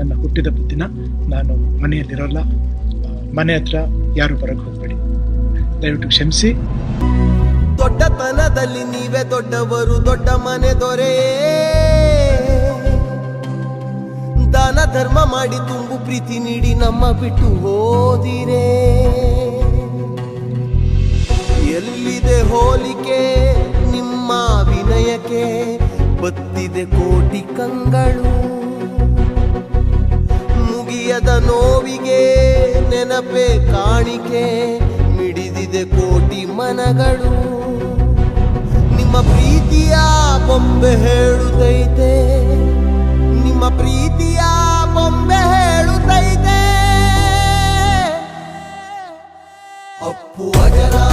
ನನ್ನ ಹುಟ್ಟಿದ ದಿನ ನಾನು ಮನೆಯಲ್ಲಿರೋಲ್ಲ. ಮನೆ ಹತ್ರ ಯಾರು ಬರಕ್ಕೆ ಹೋಗ್ಬೇಡಿ. ದಯವಿಟ್ಟು ಕ್ಷಮಿಸಿ. ದೊಡ್ಡತನದಲ್ಲಿ ನೀವೇ ದೊಡ್ಡವರು, ದೊಡ್ಡ ಮನೆ ದೊರೆ. ದಾನ ಧರ್ಮ ಮಾಡಿ ತುಂಬು ಪ್ರೀತಿ ನೀಡಿ ನಮ್ಮ ಬಿಟ್ಟು ಹೋದಿರೇ. ಎಲ್ಲಿದೆ ಹೋಲಿಕೆ? ನಿಮ್ಮ ವಿನಯಕ್ಕೆ ಬತ್ತಿದೆ ಕೋಟಿ ಕಂಗಳು. ಹೃದಯದ ನೋವಿಗೆ ನೆನಪೆ ಕಾಣಿಕೆ ಮಿಡಿದಿದೆ ಕೋಟಿ ಮನಗಳು. ನಿಮ್ಮ ಪ್ರೀತಿಯ ಬೊಂಬೆ ಹೇಳುತ್ತೈತೆ. ನಿಮ್ಮ ಪ್ರೀತಿಯ ಬೊಂಬೆ ಹೇಳುತ್ತೈತೆ. ಅಪ್ಪು ಅಜರ